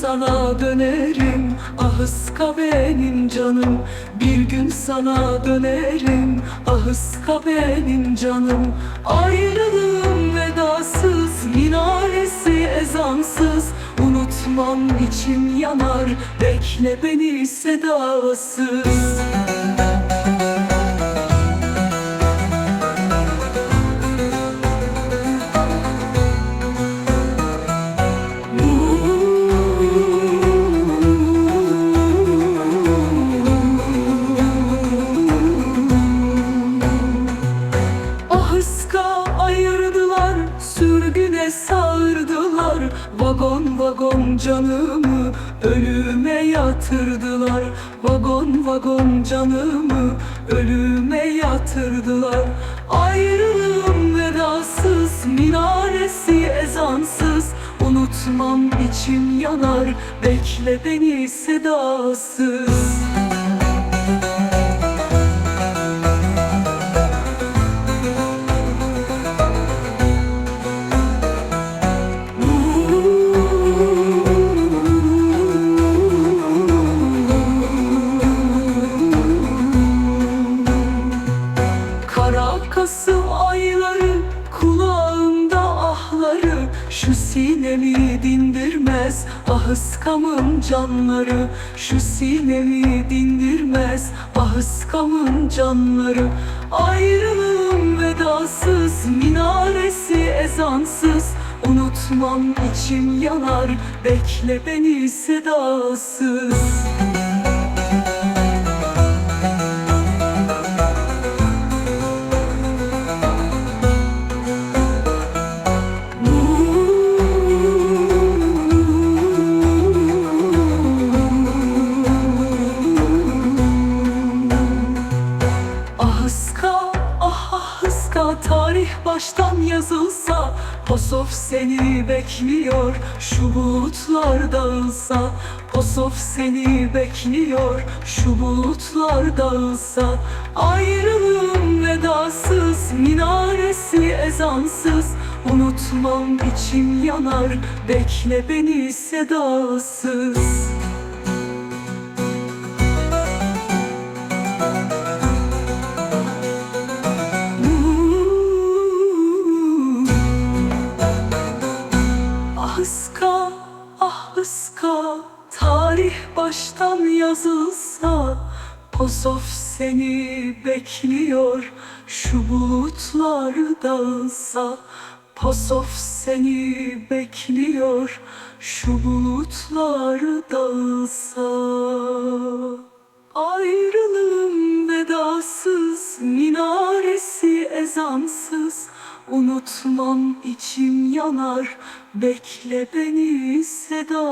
sana dönerim. Ah ıska benim canım. Bir gün sana dönerim. Ah ıska benim canım. Ayrılığım vedasız Minaresi ezansız. Unutmam içim yanar. Bekle beni sedasız. Ahıska ayırdılar, sürgüne sağırdılar Vagon vagon canımı ölüme yatırdılar. Vagon vagon canımı ölüme yatırdılar. Ayrılığım vedasız, minaresi ezansız. Unutmam içim yanar, bekle beni sedasız Kasım ayları kulağımda ahları Şu sinemi dindirmez ahıskamın canları. Şu sinemi dindirmez ahıskamın canları. Ayrılığım vedasız minaresi ezansız. Unutmam içim yanar bekle beni sedasız baştan yazılsa Posof seni bekliyor Şu bulutlar dağılsa. Posof seni bekliyor Şu bulutlar dağılsa. Ayrılığım vedasız Minaresi ezansız. Unutmam içim yanar Bekle beni sedasız Tarih baştan yazılsa Posof seni bekliyor Şu bulutlar dağılsa Posof seni bekliyor Şu bulutlar dağılsa Ayrılığım vedasız Minaresi ezansız. Unutmam içim yanar Bekle beni sedasız